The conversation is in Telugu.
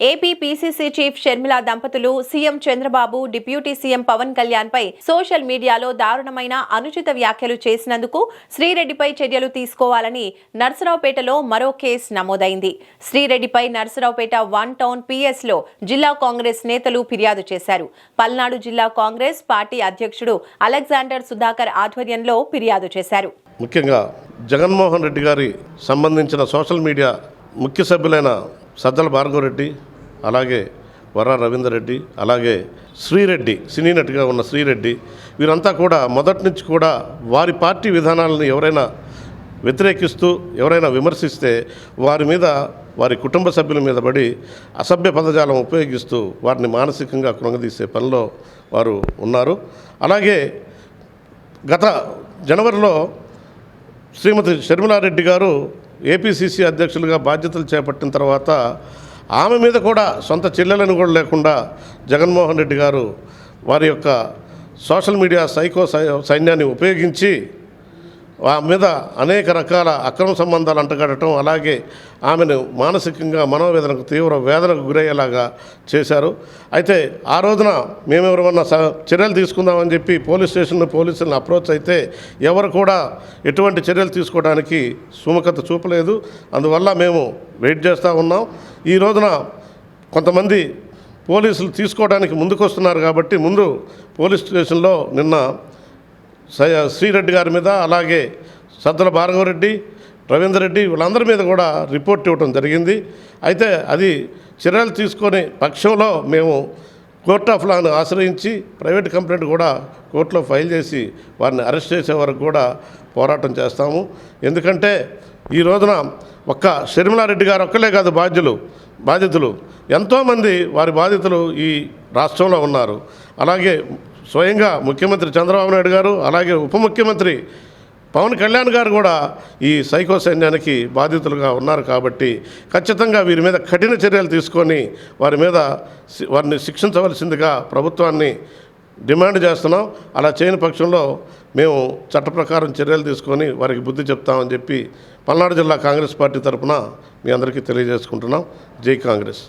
ఏపీ పీసీసీ చీఫ్ షర్మిల దంపతులు CM Chandrababu deputy CM Pawan Kalyan పై సోషల్ మీడియాలో దారుణమైన అనుచిత వ్యాఖ్యలు చేసినందుకు శ్రీరెడ్డిపై చర్యలు తీసుకోవాలని నర్సరావుపేటలో మరో కేసు నమోదైంది. శ్రీరెడ్డిపై నర్సరావుపేట వన్ టౌన్ పిఎస్లో జిల్లా కాంగ్రెస్ నేతలు ఫిర్యాదు చేశారు. పల్నాడు జిల్లా కాంగ్రెస్ పార్టీ అధ్యక్షుడు అలెగ్జాండర్ సుధాకర్ ఆధ్వర్యంలో ఫిర్యాదు చేశారు. ముఖ్యంగా జగన్మోహన్ రెడ్డి గారి సంబంధించిన సోషల్ మీడియా ముఖ్య సభ్యులైన సజ్జల భార్గవరెడ్డి అలాగే వర రవీందర్ రెడ్డి అలాగే శ్రీరెడ్డి సినీ నటిగా ఉన్న శ్రీరెడ్డి వీరంతా కూడా మొదటి నుంచి కూడా వారి పార్టీ విధానాలను ఎవరైనా వ్యతిరేకిస్తూ ఎవరైనా విమర్శిస్తే వారి మీద వారి కుటుంబ సభ్యుల మీద పడి అసభ్య పదజాలం ఉపయోగిస్తూ వారిని మానసికంగా కృంగదీసే పనిలో వారు ఉన్నారు. అలాగే గత జనవరిలో శ్రీమతి షర్మిలారెడ్డి గారు ఏపీసీసీ అధ్యక్షులుగా బాధ్యతలు చేపట్టిన తర్వాత ఆమె మీద కూడా సొంత చెల్లెలను కూడా లేకుండా జగన్మోహన్ రెడ్డి గారు వారి యొక్క సోషల్ మీడియా సైకో సై- సైన్యాన్ని ఉపయోగించి ఆమె మీద అనేక రకాల అక్రమ సంబంధాలు అంటగడటం అలాగే ఆమెను మానసికంగా మనోవేదనకు తీవ్ర వేదనకు గురయ్యేలాగా చేశారు. అయితే ఆ రోజున మేమెవరమన్నా స చర్యలు తీసుకుందామని చెప్పి పోలీస్ స్టేషన్ పోలీసులను అప్రోచ్ అయితే ఎవరు కూడా ఎటువంటి చర్యలు తీసుకోవడానికి సుముఖత చూపలేదు. అందువల్ల మేము వెయిట్ చేస్తూ ఉన్నాం. ఈ రోజున కొంతమంది పోలీసులు తీసుకోవడానికి ముందుకొస్తున్నారు కాబట్టి ముందు పోలీస్ స్టేషన్లో నిన్న శ్రీరెడ్డి గారి మీద అలాగే సద్దల భార్గవరెడ్డి రవీందర్ రెడ్డి వీళ్ళందరి మీద కూడా రిపోర్ట్ ఇవ్వడం జరిగింది. అయితే అది చర్యలు తీసుకొని పక్షంలో మేము కోర్ట్ ఆఫ్ లాను ఆశ్రయించి ప్రైవేట్ కంప్లైంట్ కూడా కోర్టులో ఫైల్ చేసి వారిని అరెస్ట్ చేసే వరకు కూడా పోరాటం చేస్తాము. ఎందుకంటే ఈ రోజున ఒక్క షర్మిలారెడ్డి గారు ఒక్కలే కాదు బాధ్యులు బాధితులు. ఎంతోమంది వారి బాధితులు ఈ రాష్ట్రంలో ఉన్నారు. అలాగే స్వయంగా ముఖ్యమంత్రి చంద్రబాబు నాయుడు గారు అలాగే ఉప ముఖ్యమంత్రి పవన్ కళ్యాణ్ గారు కూడా ఈ సైకో సైన్యానికి బాధితులుగా ఉన్నారు కాబట్టి ఖచ్చితంగా వీరి మీద కఠిన చర్యలు తీసుకొని వారి మీద వారిని శిక్షించవలసిందిగా ప్రభుత్వాన్ని డిమాండ్ చేస్తున్నాం. అలా చేయని పక్షంలో మేము చట్ట ప్రకారం చర్యలు తీసుకొని వారికి బుద్ధి చెప్తామని చెప్పి పల్నాడు జిల్లా కాంగ్రెస్ పార్టీ తరఫున మీ అందరికీ తెలియజేసుకుంటున్నాం. జై కాంగ్రెస్.